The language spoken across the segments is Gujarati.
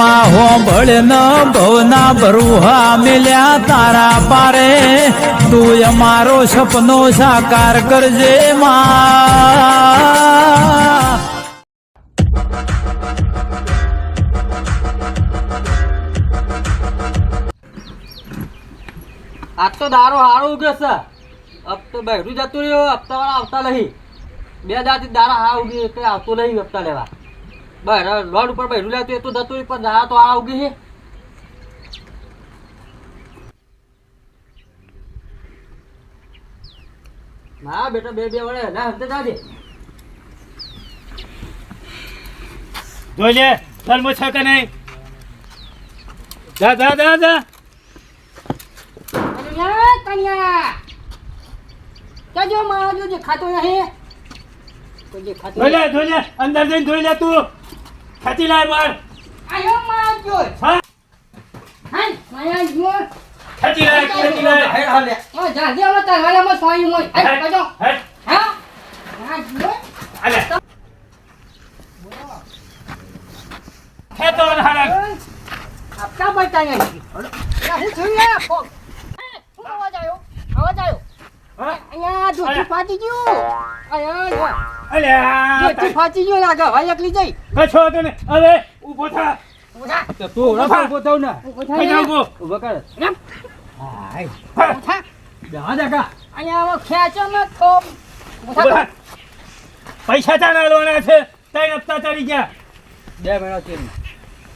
માં હોંભળ ન ભવના બરુહા મિલ્યા તારા પારે. તું અમારો સપનો સાકાર કરજે માં. આજ તો દારો હારો ઉગ્યો છે. અબ તો બહેરું જતું રહ્યો હપ્તા વાળા આવતા નહીં. બે દાથી દારા હા ઉગી એટલે આવતું નહીં હપ્તા લેવા. બહેર લોડ ઉપર બહેરું લેતું એ તો જતું પણ દારા તો આ ઉગી છે. ના બેટા બે બે વડે ના હમતે જાજે જોઈ લે ધર્મ છે કે નહીં? જા જા જા જા. કન્યા. કન્યા જજો મારો જો દેખાતો નહીં કોઈ દેખાતો જોઈ લે જોઈ લે અંદર જઈને જોઈ લે તું. ખેંચી લાય બાર આયો મારો જો હા? હાય માયા જો ખેંચી લાય ખેંચી લાય. હાય હાલે. ઓ જાજે અમે તરવાલામાં સોઈ મોય. હેટ, કજો હેટ, હા? હા જો આલે. ખેંચો ને હારા. આપતા બતા નહીં હું? છું ને ફો. હું અવાજ આવ્યો અવાજ આવ્યો હા? અહીંયા દોસ્તી ફાટી ગયું. અહીંયા અલ્યા, તું ફાટી ગયો લાગે ભાઈ એકલી જઈ. વાંધો નહીં. હવે ઊભો થા. તો ઓળખ ઊભો થાવ ને ઊભો ઊભો. કર. હાય. બેહા દેખા અહીંયા હવે ખેંચો ન થો. પૈસા ચાલ આલવાના છે. તઈ હપ્તા ચડી ગયા. બે મહિના છે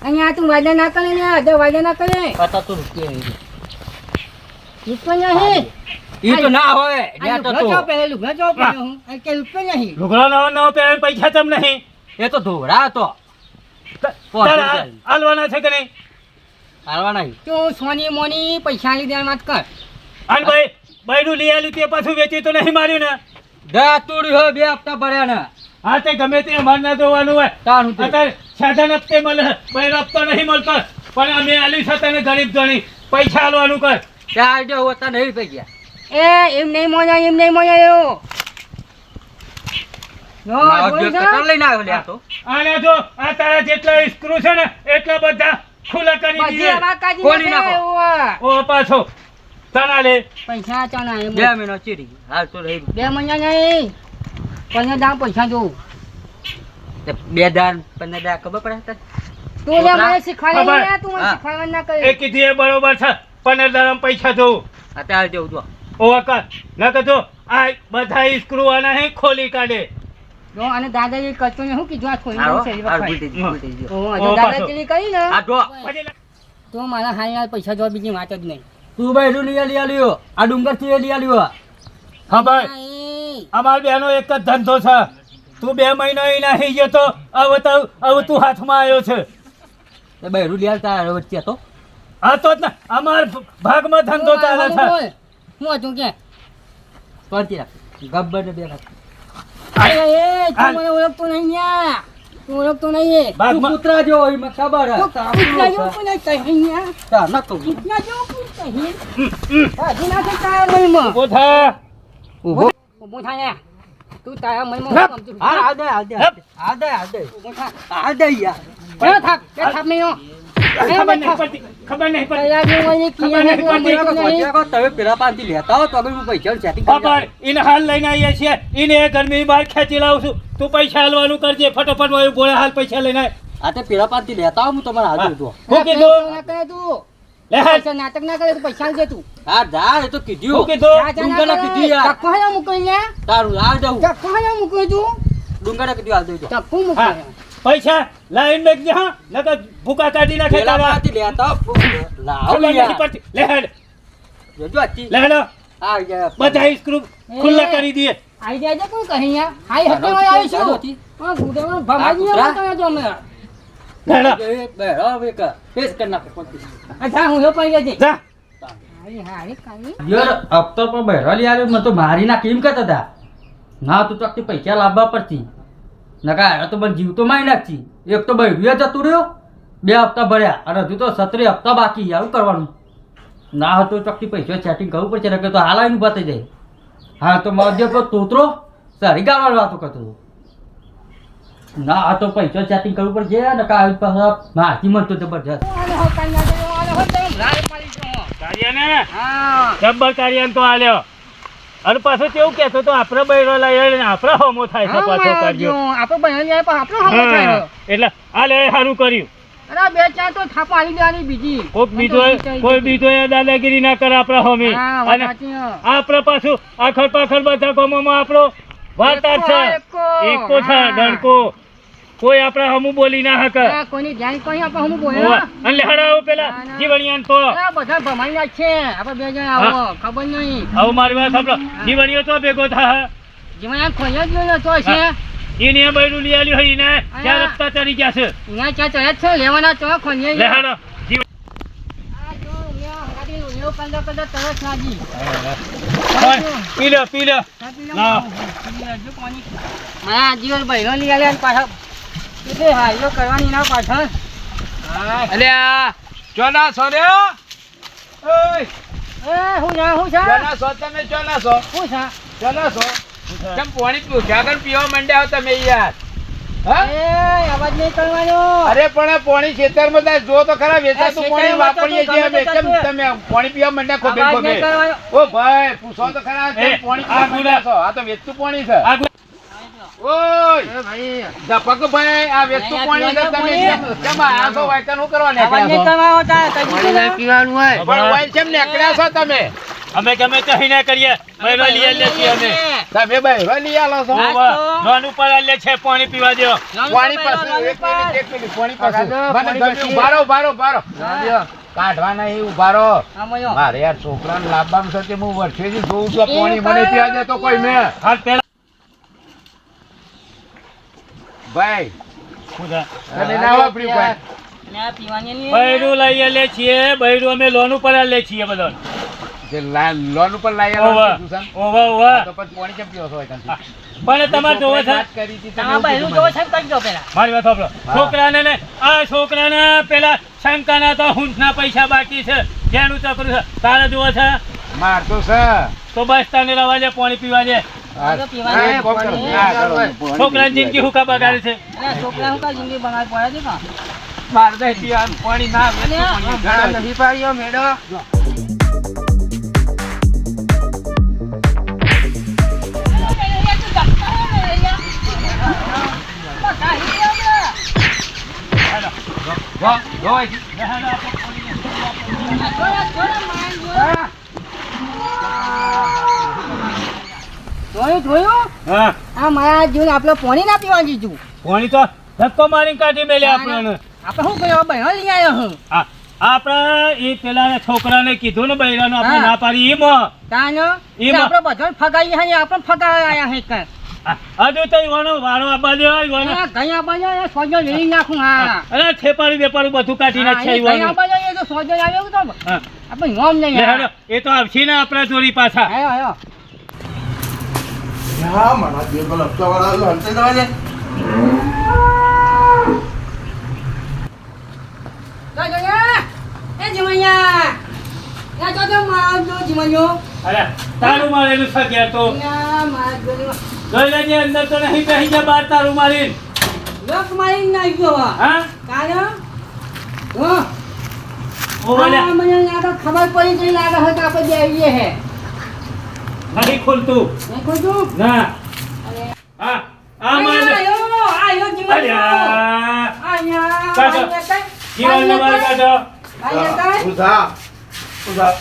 અહીંયા તું વાદા ના કરે ને અડધો વાદા ના કરે પતા તું રૂપિયા રૂપિયા નહીં. ઈ તો ના હોય ન્યા તો તો. હું. આ કે નહીં લુગડો પૈસા તમ નહીં? એ તો ધોરા હતો. આલવાના છે કે નહીં? હાલવા નહીં સોની મોની પૈસા લીધે વાત કર. અને ભાઈ બૈરું લઈ આલ્યું તે પાછું વેચી તો નહીં માર્યું ને? દાતુડી હોય બે હપ્તા ભર્યા ને. હા તે ગમે તે અમારે ના જોવાનું હોય. તારું. અત્યારે સાધન હપ્તે મળે બૈર હપ્તો નહીં મળતો. પણ અમે આલ્યું છે તને ગરીબ ગણી પૈસા આલવાનું કર. ત્યાં જો હોતા નહીં થઈ ગયા. એ એમ નહીં મોજા એમ નહીં મોજા એવો. લઈને આવ્યો લ્યા તો. આને જો આ તારા જેટલા સ્ક્રૂ છે ને એટલા બધા ખુલ્લા કરી દીધે. ખોલી નાખો. ઓ પાછો તના લે. પૈસા ચણા એમ. બે મહિનો ચીરી હાલ તો રહી બે મહિના નહીં. પંદર દામ પૈસા જો બે દાન પંદર દા ખબર પડે તને? તું જે મને શીખવાડી. તું મને શીખવાડવા ના એ કીધી એ બરોબર છે. પંદર દાડા પૈસા જો અત્યારે જવું જો. ઓ કર ન આ બધા સ્ક્રૂ આના હે ખોલી કાઢે. જો અને દાદાજી કચો ને શું કીધું આ ખોઈ નાખશે એ વખત. ભૂલતી જ, ભૂલતી જ જો. ઓહો, ઓ, જો પાછો. કરી ને આ જો. તો મારા હાલના પૈસા જો બીજી વાત જ નહીં. તું બહેરું લઈ આલી આલ્યો આ ડુંગરથી લઈ આલ્યો હા? ભાઈ. અમાર બેનો એક જ ધંધો છે. તું બે મહિના ઈ નહીં ગયો તો હવે તો હવે તું હાથમાં આવ્યો છે. તે બહેરું લઈ વચ્ચે તો. આ તો જ ને અમાર ભાગમાં ધંધો ચાલે છે. હું હતું કે પડતી રાખ ગબ્બર ને બે રાખ અરે એ તું. મને ઓળખતો નહીં યાર તું ઓળખતો નહીં તું કૂતરા જો હોય મને ખબર હે. તું કૂતરા જો પણ નહીં કહી યાર. તા ન કહું. કૂતરા જો પણ કહી. હા જીના કે તારા મનમાં. ઊભો થા ઊભો. ઊભો ને. તું તારા મનમાં હપ. હું સમજુ. હાલ દે, આ દે, આ દે. આ દે, હાલ દે. ઊભો થા. હાલ દે યાર. બે થાક બે થાક નહીં. ખબર નહીં પડતી ખબર નહીં પડતી. કયા જેવું હોય ને કિયા ખબર જેવું નહીં હોય પહોંચ્યા નહીં. કહો, તમે પેલા પાનથી લેતા હો તો અમે હું પૈસાનું setting ખબર. એને હાલ લઈને આવીએ છીએ. એને ગરમી બહાર ખેંચી લાવું છું. તું પૈસા હાલવાનું કરજે. ફટાફટ વાયુ બોલે હાલ પૈસા લઈને આ તે પેલા પાનથી લેતા હું તમારે. હાજર હું. કીધું? નાટક ના કરે પૈસા તું. હા જા એ તો કીધું. કીધું? યાર. ચક્કુ હાલો મૂકી લે. તારું હાલ દઉં ચક્કુ મૂકી તું. ડુંગરના કીધું હાલ દઉં. મૂકી લે. પૈસા લાઈન મેક જા નકર ભૂકા કાઢી નાખે તારા લેતા. લાવ યાર. પડતી લે હેડ જોજો આથી. લે હેડો હા, યાર. બધા સ્ક્રૂ ખુલ્લા કરી દઈએ આઈ જાય છે કોણ કહી યાર? હાઈ હકે હોય. ચાલો, થી. પણ ગુદેમાં ભમાજી આ ગયા કૂતરા? તમે તો અમે. હેડો એ બેહરો હવે કે ફેસ કરી નાખો પચીસ. અચ્છા, હું પડી જજે. જા હારી, હારી, કાલી. યાર હપ્તો પણ બહેરો લઈ આવ્યો મને તો મારી ના કેમ કહેતા હતા ના તું ચોકથી પૈસા લાવવા પડતી નકા હારે તો મને જીવ તો મારી નાખતી એક તો બહેરું જતું રહ્યો બે હપ્તા ભર્યા અને હજુ તો સત્રે હપ્તા બાકી આવું કરવાનું. ના હતો ચોખ્ખી પૈસા સેટિંગ કરવું પડશે નકર તો હાલ આવીને ઊભા જાય. હા તો મારો જે તોતરો સારી ગાવાની વાતો કરતો હતો. ના આ તો પૈસા સેટિંગ કરવું પડશે ને આવી પાછા માહિતી મળતો જબરજસ્ત. હો. તો આલ્યો અને પાછો કેવું કેતો તો આપણે બૈરો લઈ આપણે હોમો થાય છે પાછો હા, આપણે બૈરો લઈ પણ આપણો હોમો થાય એટલે આ લે સારું કર્યું. અરે બે ચાર તો થાપ આલી દેવાની બીજી. કોક બીજો કોઈ બીજો. એ દાદાગીરી ના કરે આપણા હોમી. અને. આપણે પાછું આખર પાખર બધા ગામોમાં આપણો વાર્તા છે. એકો. છે. ડણકો. કોઈ આપણે હમુ બોલી ના હક કોઈની ધ્યાન કોઈ આપણે હમુ બોલે. અને લહેરાવો પેલા ના, ના. તો બધા ભમાઈ ના છે. આપણે બે જણ આવો ખબર નહીં. આવો મારી વાત સાંભળો. જીવણીઓ તો ભેગો થા જેમાં ખોયો જ ગયો તો છે. એને બૈરું લઈ આલ્યું હોય ને ત્યાં. રસ્તા ચડી ગયા છે. ના ચા ચડ્યા છે લેવાના ચો ખોયા લે પીલો પીલો જીવન ભાઈ લઈ આલ્યા ને પાછા એટલે હાઈલો કરવાની ના પાછળ. અલ્યા ચોના છો રે ઓય. એ હું જા હું જા. ચોના છો તમે ચોના છો? હું જા. ચોના છો? કેમ પાણી પૂછ્યા? આગળ પીવા માંડ્યા હો તમે યાર. હા? એ અવાજ નહીં કરવાનો. અરે પણ પોણી ખેતરમાં થાય જો તો ખરા વેચાતું પોણી વાપરીએ છીએ અમે. કેમ તમે પાણી પીવા માંડ્યા ખોબે ખોબે? ઓ ભાઈ પૂછો તો ખરા પોણી આ તો વેચતું પાણી છે. ઓય! ભાઈ. ધપક આ વેચતું પાણી છે તમે કેમ- કેમ આ છો કરવા અવાજ છો? કરવાનો તાર કઈ દીધું ને? પણ વાય કેમ નીકળ્યા છો તમે? અમે ગમે તે અહીં કરીએ બૈરો લઈ આલીએ છીએ અમે. તમે ભાઈ લઈ આલો છો. હા. ઉપર આલીએ છે પાણી પીવા દો પાણી પાસે એક મિનિટ એક મિનિટ પાણી પાસે મને પાણી ગમ્યું. પછી. ઊભા રહો, ઊભા રહો, ઊભા રહો. હા. કાઢવા નહીં ઊભા રહો મારે યાર છોકરાને લાભ છે કે હું વર્ષેથી જોઉં છું પાણી મને પીવા દે તો કોઈ મેં હાલ પેલા ભાઈ. છોકરા ના વાપર્યું ભાઈ. બૈરું લઈ આલીએ છીએ બૈરું અમે લોન ઉપર આલીએ છીએ બધા લોન ઉપર લાવી ઓવે આવવાનું હતું, સન. ઓવે ઓવે. તો પછી પાણી કેમ પીવો છો પણ તમારે જોવો છે વાત કરી હતી, તમે આ એવું બહેનું કીધું જોવો છે ને પેલા? મારી વાત સાંભળો. છોકરાને ને આ છોકરાને પેલા શંકાના તો હુંઠના પૈસા બાકી છે. જેનું ચકરું છે. તારે જોવો છે? માર તો છે. તો બસ તને રવા દે પાણી પીવા દે હા, તો પીવાનું હા, કોક કરો. પાણી. હા, કરો. પાણી છોકરાની જિંદગી હુકા બગાડે છે છોકરા હું જિંદગી બનાવી પડે છે? મારે તો પાણી ના નહીં પાડ્યો. જોયું જોયું? હા. આ મારા જીવન આપણે પાણી ના પીવા દીધું પાણી તો ધક્કો મારીને કાઢી મેલે આપણને. આપણે શું કહ્યું બહેનો લઈ આવ્યો હું. આ આપણે એ પેલા છોકરાને કીધું ને બૈરાનો આપણે હા. ના પાડી એમાં તાનો એમાં- આપણે બધાને ફગાવી છે આપણે આવ્યા હે. આ- હજુ તો ઈવાનો વારો આપવા દે ઈવાનો. ગઈ આપવા જાય, સોજો લઈ નાખું હા. અરે બધું કાઢી હા, નાખશે એ ગઈ ઈવાનો. આપવા એ તો સોજો આવ્યો તો? આપણે નોમ નહીં એ તો આવશે ને આપણા જોડી પાછા. આયો આયો અરે તારું મારેલું છે ઘેર તો. જોઈ લેજે અંદર તો નહીં બેસી જા તારું મારીને. લોક મારી નાખી ગયો હા? આ મને લાગે ખબર પડી ગઈ લાગે હોય તો આપણે બેસીએ હે. નહીં ખોલતું. નહીં ખોલતું? ના. હા આ આયો આયો આયો અરે આયા આયા કાઢો. આયા જીવનને માર કાઢો આયા ઉધા ઉધા.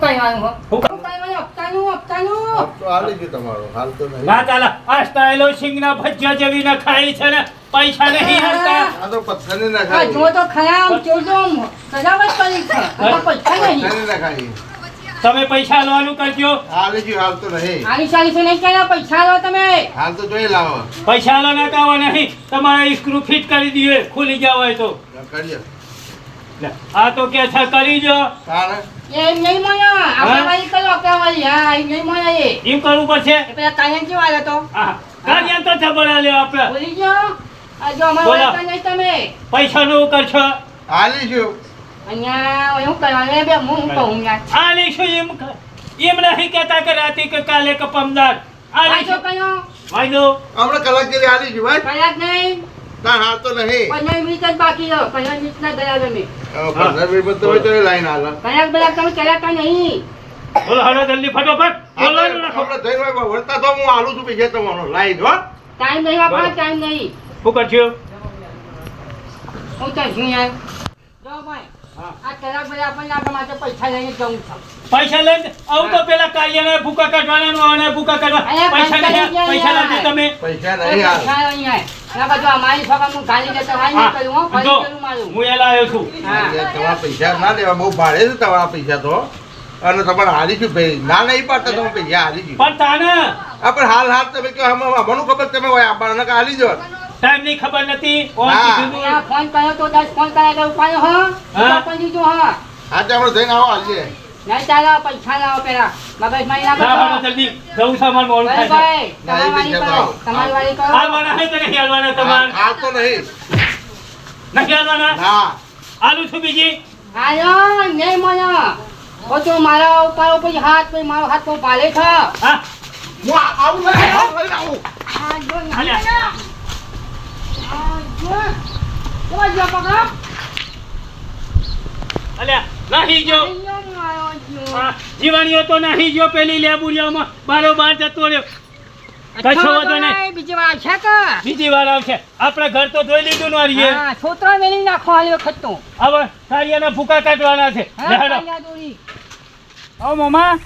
કહેવાનું હો હું શું કહેવાનું હપ્તાનું હપ્તાનું. હાલી ગયો તમારો. હાલ તો નહીં. ના ચાલે. આ સ્ટાઈલો સિંગના ભજીયા જેવી ના ખાઈ છે ને. પૈસા નહીં હાલતા આ તો પથ્થરની ના ખાઈ જો તો ખરા આમ જોજો સજાવટ કરી છે. પૈસા નહીં. ના ખાઈ તમે પૈસા લેવાનું કરજો. હાલી ગયું હાલ તો નહીં. આલી ચાલીસો નહીં કર્યા પૈસા લો તમે. હાલ તો જોઈ લાવો. પૈસા લો ના કાવા નહીં તમારે સ્ક્રૂ ફિટ કરી દઈએ ખુલી જાવ હોય તો. કરીએ આ તો કે છે કરી જો. તારે? એ નહીં મળ્યો. આપણા વાળી કરો આપણા વાળી હા એ નહીં મળ્યો એ. એમ કરવું પડશે? એ પેલા કાયમ કેવા આવ્યો તો? આ કાર્ય તો જબરા લ્યો આપણે. ભૂલી ગયો? આ જો અમારા બોલો. વાળતા નહીં કરશો? હાલી ગયું અહીંયા હું કરવાનું બે હું હું. કહું યાર આ લઈશું એમ એમ નહીં કહેતા કે રાતે કે કાલે કે પમદાર આલી વાંચો છું કયો. વાયદો હમણાં કલાક જેવી આલી જી ભાઈ. કલાક નહીં. તાર હાલ તો નહીં. પંદર મિનિટ જ બાકી રહો પંદર મિનિટ ના ગયા તમે. પંદર મિનિટ તો હોય તો લાઈન હાલ. કલાક બલાક તમે કલાક નહીં. બોલો હળો જલ્દી ફટોફટ. આપણે વળતા તો હું હાલું છું પૈસા તમારો લાઈન હો. ટાઈમ નહીં વાપરવાનો ટાઈમ નહીં. શું કરજો હું તો છું યાર જો ભાઈ. આ કલાક બધા આપણને આપણા માટે પૈસા લઈને જવું છે પૈસા લઈને આવું તો પેલા કાર્યને ભૂકા કાઢવાના અને ભૂકા કાઢવા પૈસા પૈસા પૈસા લાવજો તમે પૈસા નહીં હાલ પૈસા નહીં આય. ના બાજુ અમારી સભા હું ગાલી દેતો હોય નહીં કર્યું હો, ફરી જો મારું. હું એલા આવ્યો છું તમારા પૈસા ના લેવા બહુ ભાડે છે તમારા પૈસા તો અને તમારે હારી છું ભાઈ ના નહીં પાડતા તમે પૈસા હારી છું પણ તાને હાલ હાલ તમે કહો હમ ખબર તમે હોય આપણને હારી હાલી જો ટાઈમની ખબર નથી કોણ હા. કીધું તું? અહીંયા ફોન કર્યો તો દસ ફોન કર્યા તો ઉપાડ્યો હો. હા. ઉપાડી હા હા. આજે આપણે જઈને આવો હાલીએ નહીં ચાલો પૈસા લાવો પેલા. મગજમાં ના કરો. જલ્દી. જવું સામાન મોડું થાય ભાઈ તમારી વાળી કરો તમારી વાળી કરો. આ મને હે તો નહીં હાલવાના તમાર? હાલ તો નહીં. નહીં હાલવાના? હા આલુ છું બીજી. આયો નહીં મને ઓ તો મારા ઉપર ઉપર હાથ પછી મારો હાથ પર પાલે છે. હા. હું આવું નહીં આવું આ જો નહીં જો જો પકડો અલ્યા નાહી ગયો. હા, જીવાણીઓ તો નાહી ગયો પેલી લેબુરિયામાં બારો બાર જતો રહ્યો. કશો વાંધો નહીં બીજી વાર છે કે? બીજી વાર આવશે. આપણે ઘર તો ધોઈ લીધું નો રહીએ હા છોતરા મેલી નાખો હાલી વખત તો હવે સારિયાના ભૂકા કાઢવાના છે. હા હેડો. કાલિયા દોરી. આવો મોમા.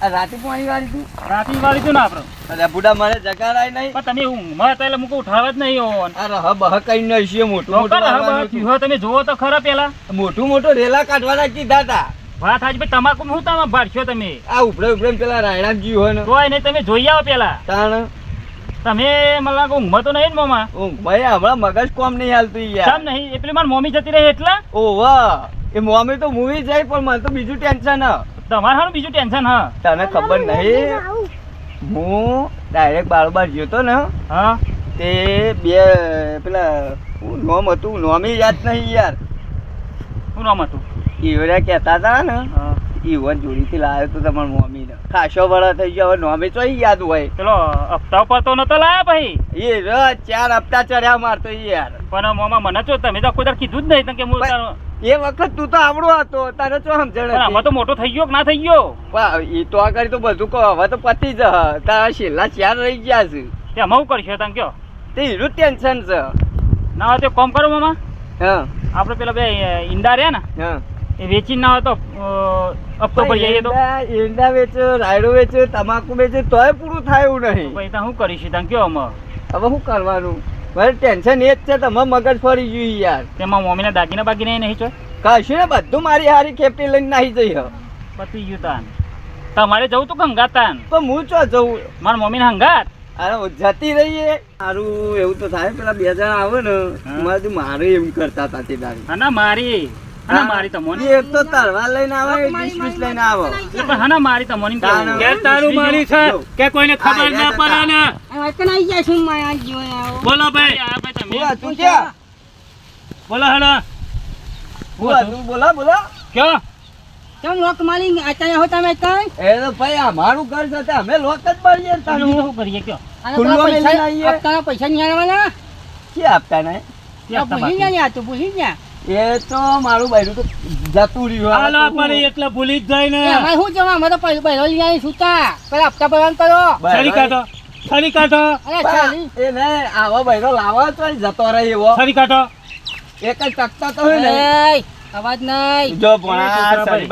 રાતે પાણી વાળી તું? રાતી વાળી તું ને આપણો? અરે બુડા મારે જગાડાય નહીં. પણ તમે ઊંઘમાં હતા એટલે મુકો ઉઠાડવા જ નહીં હોવાનું આ રહ બહ કઈ નહીં છે મોટું મોટું રોકડ હા, વાળવાનું ચૂહો તમે જોવો તો ખરા પેલા. હતું. મોટું મોટું રેલા કાઢવાના કીધા તા. વાત આજ ભાઈ તમાકુ હું તમે ભાડશો તમે? આ ઉપડે ઉપડે પેલા રાયણાજી હોય ને. તોય નહીં તમે જોઈ આવો પેલા. તાણ. તમે મને ઊંઘમાં તો નહીં મોમા. ઊંઘ ભાઈ હમણાં મગજ કોમ નહીં હાલતું યાર. કેમ નહીં એટલે મારી મમ્મી જતી રહી એટલા? ઓવા એ મમ્મી તો મૂવી જાય પણ મને તો બીજું ટેન્શન હ. તમારે હારું બીજું ટેન્શન હા. તને ખબર નહીં? હું ડાયરેક્ટ બારોબાર ગયો તો ને હા. તે બે પેલા હું નોમ હતું નોમી યાદ નહીં યાર. શું નામ હતું? ઈવરા કહેતા હતા ને હા. ઈવન જોડીથી લાવ્યો તો તમારા મમ્મીને. ખાસો વડા થઈ ગયો હવે નોમી તો યાદ હોય. પેલો હપ્તા ઉપર તો નતો લાયા ભાઈ એ ર ચાર હપ્તા ચડ્યા મારતો યાર. પણ મોમા મને તો તમે તો કોઈ કીધું જ નહીં કે હું એ વખત તું તો આવડો હતો તારે શું સમજણ હવે તો મોટો થઈ ગયો કે ના થઈ ગયો? એ તો આગળ તો બધું કહો હવે તો પતી જ હ. તારા છેલ્લા ચાર રહી ગયા છે. તે આમાં કરશે તમે કયો? તે એનું ટેન્શન છે. ના તો કોમ કરો મામા. હા. આપણે પેલા બે ઈંડા રહ્યા ને હા. એ વેચીને ના હોય તો હપ્તો પડી જઈએ તો. ઈંડા વેચો રાયડો વેચો તમાકુ વેચો તોય પૂરું થાય એવું નહીં. પછી ત્યાં હું કરીશ તમે કયો આમાં? હવે શું કરવાનું? મારે ટેન્શન એ જ છે તમે મગજ ફરી ગયું યાર. તેમાં મમ્મીના દાગીના બાગીના નહીં છો? કશું ને બધું મારી હારી ખેપટી લઈને નાહી જઈ પતી ગયું તાન. તમારે જવું તો ગંગાત તાન. તો હું ચો જવું? મારા મમ્મીને હંગાત. અરે જતી રહીએ. મારું એવું તો થાય પેલા બે જણા આવે ને હા. મારે મારે એમ કરતા હતા તે દાડી. હના મારી. હના મારી તમોની એક તો તલવાર લઈને આવે વીસ લઈને આવે. પણ હના મારી તમોની કે તારું મારી છે? કે કોઈને ખબર ના પડે ને? બોલો ભાઈ. આ ભાઈ તમે. હું હતું ક્યાં? બોલો હેડો. બોલો. બોલા કયો? કેમ લોક મારી અત્યારે હો તમે કઈ? એ તો ભાઈ અમારું ઘર છે તે અમે લોક જ મળીએ ને શું કરીએ કયો? ખુલ્લો પૈસા આવીએ. પૈસા નહીં આવવાના કે આપતા નહીં? ભૂલી ગયા આ તો ભૂલી ગયા. એ તો મારું બૈરું તો જતું રહ્યું હાલો એટલે ભૂલી જ જાય ને અમારે શું જવા અમે તો પહેલો લઈ આવી છૂટા પેલા હપ્તા ભરવાનું કરો. કાઢો. છરી કાઢો અરે બા- ચાલી એ ને આવો બૈરો લાવવા તો જતો રહે એવો. છરી કાઢો એક જ ટકતા તો હોય ને અવાજ નહીં. જો ભણા સરી.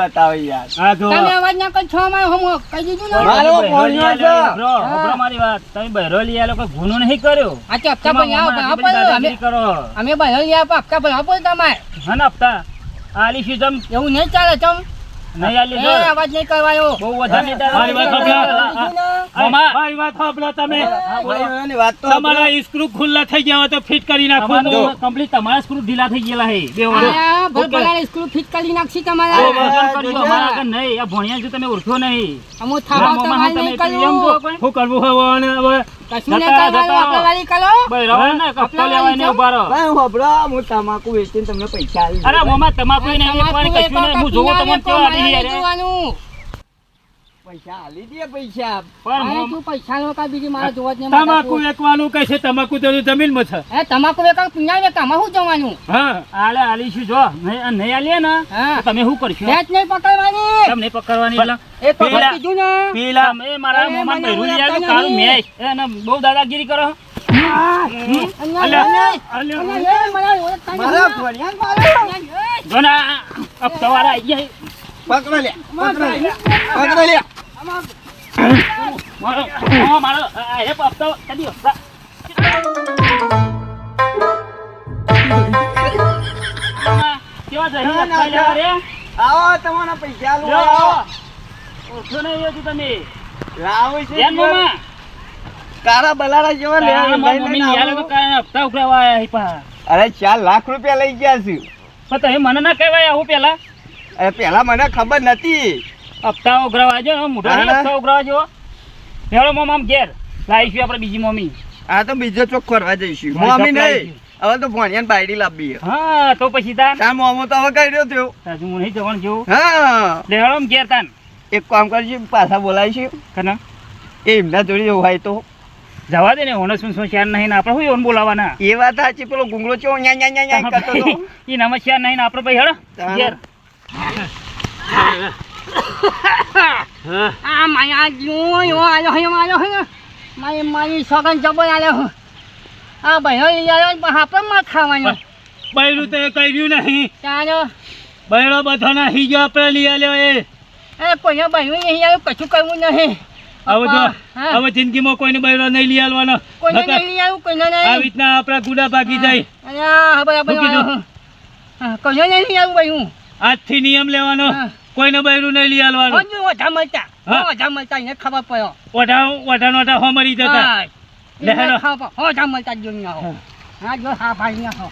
યાર. આ જો. તમે અવાજ ના કરો છો અમારે હમ કહી દીધું ને. મારો તમે ફોન બહેરો લઈ છે. આલો, બ્રો, મારી વાત. તમે બહેરો લઈ આલો કોઈ ગુનો નહીં કર્યો. આ હપ્તા. અમે કરો. અમે લઈ આવ્યા હપ્તા ભરવા પડે તમારે. હા ને હપ્તા? આલી જમ એવું નહીં ચાલે ચમ. નહીં આલી જો અવાજ નહીં કરવાયો. બહુ વધારે મારી વાત સાંભળો. મારી વાત સાંભળો તમે. હા, બોલો. બૈરાની વાત તો તમારા સ્ક્રૂ ખુલ્લા થઈ ગયા હોય તો ફિટ કરી નાખો. કમ્પ્લીટ તમારા screw ઢીલા થઈ ગયેલા હે બે વડે. આ ભર ઓકે. ફિટ કરી નાખશી તમારા વજન કરજો, જોજો. અમારા આગળ નહીં. આ ભણ્યા જો તમે ઓળખ્યો નહીં અમુ થાવા તમારે નહીં એટલું એમ જો કરવું કોઈ? શું કરવું હવે અને હવે કશું નહીં કરવાનું આપણે વાળી કરો બહેરાઓ ને કપડા લેવાય ને ઊભા રહો. ભાઈ હોભળો, હું તમાકુ વેચીને તમને પૈસા આલી અરે મોમાં તમાકુ નહીં તમાકુ કશું નહીં. હું જોઉં તમને કેવા આડી યાર. પૈસા આલી દે પૈસા. પણ તું પૈસા નો કા બીજી મારા જોવા જ નહીં તમાકુ વેકવાનું કહે છે તમાકુ તો જમીનમાં છે. એ તમાકુ વેકા પીણા ને કામાં શું જવાનું? હા આલે આલીશું જો. નહીં આલીએ ને તમે શું કરશો? નહીં પકડવાની. તમને પકડવાની કીધું ને. પેલા મારા. મેચ એને બહુ દાદાગીરી કરો. પકડો લે પકડો લે પકડો લે આવો તમારા પૈસા નહીં તમે લાવો છે બલાડા જેવા લે યાર તો હપ્તા ઉઘરાવા આયા હી પા. અરે ચાર લાખ રૂપિયા લઈ ગયા છે પણ તમે મને ના કહેવાય આવું પેલા અરે પેલા મને ખબર નથી હપ્તા ઉઘરાવા જો ના. હપ્તા ઉઘરાવા જો. હેળો મોમ આમ ઘેર. લાવીશું આપણે બીજી મમ્મી આ તો બીજો ચોક કરવા જઈશું. મમ્મી નહીં. હવે તો ભણ્યા બાયડી લાવી હા તો પછી તાન. તાર મોમો તો હવે કર્યો થયો. તાજુ હું નહીં જવાનું જેવું. હા. લે ઘેર તાન. એક કામ કરજો પાછા બોલાવીશું કના? એ એમના જોડે જવું હોય તો. જવા દે ને ઓને શું શું શેર નહીં આપણે શું એવન બોલાવાના? એ વાત સાચી પેલો ગુંગળો ચો ન્યા ન્યા ન્યા ન્યા કરતો. ઈ નામાં શેર નહીં આપણે ભાઈ હેળો ઘેર. આ માયા જો યો આયો હે આયો હે મારી મારી સગન જબર આલ્યો હે. આ ભાઈઓ લઈ પણ આપણે માં ખાવાનો. બૈરું તો કર્યું નહીં. ચાલો. બૈરો બધો નાહી ગયો આપણે લઈ આલ્યો એ. એ કોઈને ભાઈઓ નહીં આવ્યો કશું કરવું નહીં. હવે હા. હવે જિંદગીમાં કોઈને બૈરો નહીં લઈ આલવાનો. કોઈને નહીં આવ્યું કોઈને આવી નહીં રીતના આપણા ગુડા ભાગી જાય. અરે આ બરાબર. હા, કોઈને નહીં આવ્યું ભાઈ આજથી નિયમ લેવાનો. હા. કોઈને બૈરું નહીં લઈ આલવાનું? હજુ ઓઢા મળતા. ઓઢા મળતા એને ખબર પડ્યો. ઓઢા ઓઢા નોઢા હો મરી જતા. હા. લે હેલો. એને મળતા જ જોઈને આવો. હા. જો હા ભાઈ ને આવો